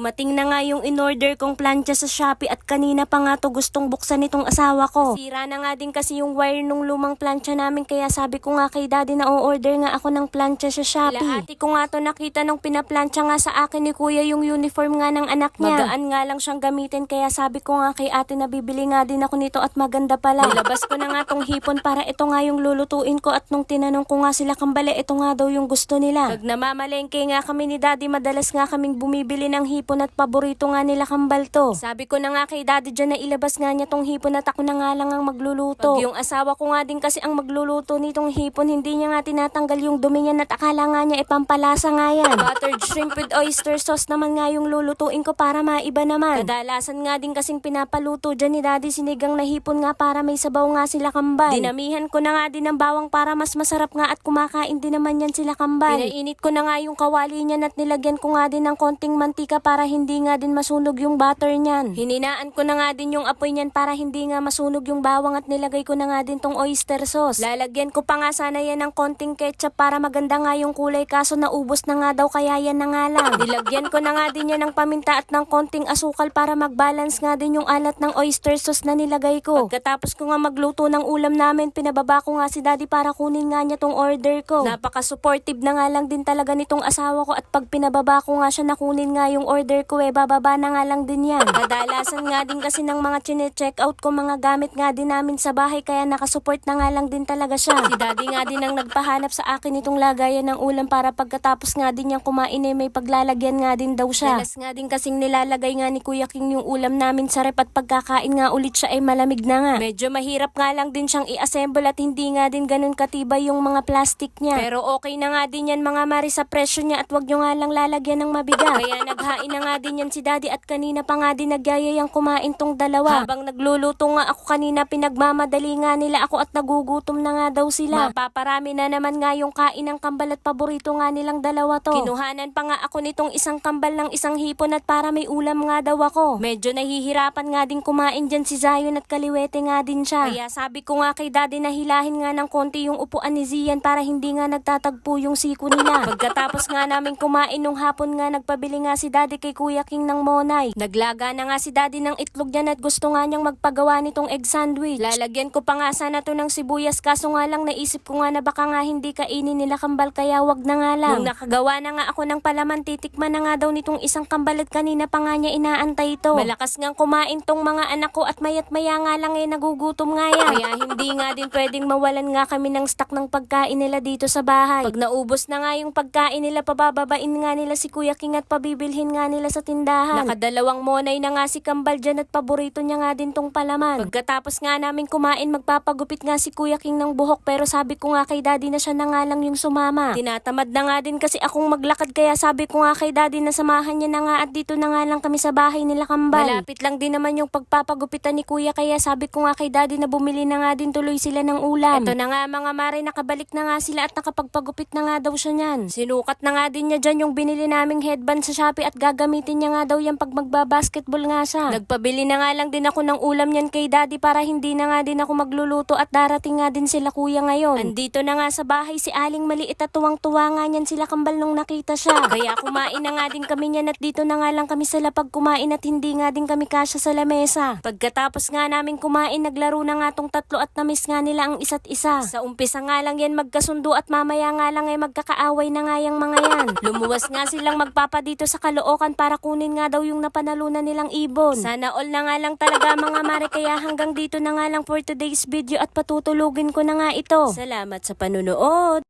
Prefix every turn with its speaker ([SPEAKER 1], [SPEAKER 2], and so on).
[SPEAKER 1] Dumating na nga yung in-order kong plancha sa Shopee at kanina pa nga to gustong buksan nitong asawa ko. Sira na nga din kasi yung wire nung lumang plancha namin kaya sabi ko nga kay daddy na o-order nga ako ng plancha sa Shopee. Laati ko nga to nakita nung pinaplancha nga sa akin ni kuya yung uniform nga ng anak niya. Magaan nga lang siyang gamitin kaya sabi ko nga kay ate na bibili nga din ako nito at maganda pala. Nilabas ko na nga tong hipon para ito nga yung lulutuin ko at nung tinanong ko nga sila kambale ito nga daw yung gusto nila. Pag namamalengke nga kami ni daddy madalas nga kaming bumibili ng hipon at paborito nga nila kambal to. Sabi ko na nga kay daddy dyan na ilabas nga niya tong hipon at ako na nga lang ang magluluto. Pag yung asawa ko nga din kasi ang magluluto nitong hipon hindi niya nga tinatanggal yung dumi niya at akala nga niya ipampalasa nga yan. Buttered shrimp with oyster sauce naman nga yung lulutuin ko para maiba naman. Kadalasan nga din kasing pinapaluto dyan ni daddy sinigang na hipon nga para may sabaw nga sila kambal. Dinamihan ko na nga din ng bawang para mas masarap nga at kumakain din naman yan sila kambal. Pinainit ko na nga yung kawali niyan at nilagyan ko nga din ng konting mantika para hindi nga din masunog yung butter niyan. Hininaan ko na nga din yung apoy niyan para hindi nga masunog yung bawang at nilagay ko na nga din tong oyster sauce. Lalagyan ko pa nga sana yan ng konting ketchup para maganda nga yung kulay kaso naubos na nga daw kaya yan na nga lang. Nilagyan ko na nga din yan ng paminta at ng konting asukal para mag-balance nga din yung alat ng oyster sauce na nilagay ko. Pagkatapos ko nga magluto ng ulam namin, pinababa ko nga si daddy para kunin nga niya tong order ko. Napaka-supportive na nga lang din talaga nitong asawa ko at pag pinababa ko nga siya na kunin nga yung order ko eh, bababa na nga lang din yan. Kadalasan nga din kasi ng mga chine-check out ko mga gamit nga din namin sa bahay kaya nakasupport na nga lang din talaga siya. Si daddy nga din ang nagpahanap sa akin itong lagayan ng ulam para pagkatapos nga din niyang kumain eh, may paglalagyan nga din daw siya. Dalas nga din kasing nilalagay nga ni Kuya King yung ulam namin sa rep at pagkakain nga ulit siya ay malamig na nga. Medyo mahirap nga lang din siyang i-assemble at hindi nga din ganun katibay yung mga plastic niya. Pero okay na nga din yan mga mari sa presyo niya at wag nyo nga lang lalagyan ng mabigat. Kaya naghain na nga din yan si daddy at kanina pa nga din nagyayayang kumain tong dalawa. Habang nagluluto nga ako kanina pinagmamadali nga nila ako at nagugutom na nga daw sila. Mapaparami na naman nga yung kain ng kambal at paborito nga nilang dalawa to. Kinuhanan pa nga ako nitong isang kambal ng isang hipon at para may ulam nga daw ako. Medyo nahihirapan nga din kumain dyan si Zion at kaliwete nga din siya. Kaya sabi ko nga kay daddy na hilahin nga ng konti yung upuan ni Zian para hindi nga nagtatagpo yung siko nila. Pagkatapos nga namin kumain nung hapon nga nagpabili nga si daddy kay Kuya King ng Monay. Naglaga na nga si daddy ng itlog niya at gusto nga niyang magpagawa nitong egg sandwich. Lalagyan ko pa nga sana to ng sibuyas kaso nga lang naisip ko nga na baka nga hindi kainin nila kambal kaya wag na nga lang. Nung nakagawa na nga ako ng palaman titikman na nga daw nitong isang kambal at kanina pa nga niya inaantay ito. Malakas nga kumain tong mga anak ko at mayat maya nga lang eh nagugutom nga yan. Kaya hindi nga din pwedeng mawalan nga kami ng stock ng pagkain nila dito sa bahay. Pag naubos na nga yung pagkain nila pabababain nga nila si Kuya King at pabibilhin nga nila sa tindahan. Nakadalawang monay na nga si Kambal dyan at paborito niya nga din tong palaman. Pagkatapos nga namin kumain magpapagupit nga si Kuya King ng buhok pero sabi ko nga kay daddy na siya na nga lang yung sumama. Tinatamad na nga din kasi akong maglakad kaya sabi ko nga kay daddy na samahan niya na nga at dito na nga lang kami sa bahay nila Kambal. Malapit lang din naman yung pagpapagupitan ni Kuya kaya sabi ko nga kay daddy na bumili na nga din tuloy sila ng ulam. Ito na nga mga mare nakabalik na nga sila at nakapagpagupit na nga daw siya niyan. Sinukat na nga din niya dyan yung binili naming headband sa Shopee at gagamitin niya nga daw yan pag magbabasketball nga siya. Nagpabili na nga lang din ako ng ulam niyan kay daddy para hindi na nga din ako magluluto at darating nga din sila kuya ngayon. Andito na nga sa bahay si Aling maliit at tuwang-tuwa nga niyan sila kambal nung nakita siya. Kaya kumain na nga din kami niyan at dito na nga lang kami sa lapag kumain at hindi nga din kami kasya sa lamesa. Pagkatapos nga namin kumain naglaro na nga tong tatlo at namiss nga nila ang isa't isa. Sa umpisa nga lang yan magkasundo at mamaya nga lang ay magkakaaway na nga yung mga yan. Lumuwas nga silang magpapa dito sa Caloocan para kunin nga daw yung napanalunan nilang ibon. Sana all na nga lang talaga mga mare kaya hanggang dito na nga lang for today's video at patutulugin ko na nga ito. Salamat sa panunood.